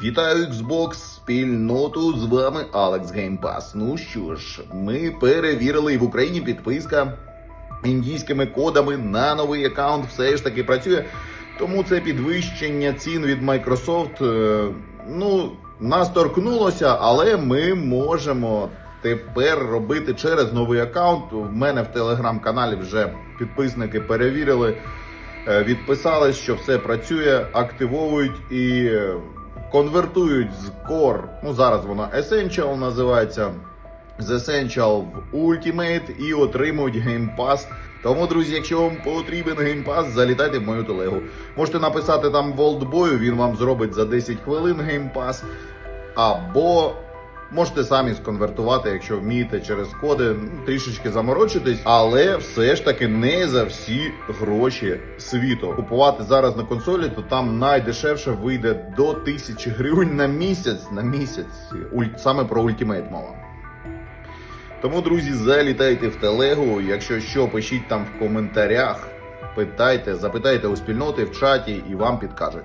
Вітаю Xbox спільноту. З вами Алекс Геймпас. Ну що ж, ми перевірили в Україні підписка індійськими кодами на новий аккаунт все ж таки працює. Тому це підвищення цін від Microsoft. е, Ну, нас торкнулося, але ми можемо тепер робити через новий аккаунт. В мене в телеграм-каналі вже підписники перевірили, е, відписались, що все працює, активовують і е, конвертують з Core, ну зараз воно Essential називається, з Essential в Ultimate і отримують Pass. Тому, друзі, якщо вам потрібен Pass, залітайте в мою телегу. Можете написати там Волдбою, він вам зробить за 10 хвилин Pass. Або можете самі сконвертувати, якщо вмієте через коди, трішечки заморочитись, але все ж таки не за всі гроші світу. Купувати зараз на консолі, то там найдешевше вийде до 1000 гривень на місяць. На місяць саме про ультимейт мова. Тому, друзі, залітайте в телегу. Якщо що, пишіть там в коментарях, питайте, запитайте у спільноти в чаті і вам підкажуть.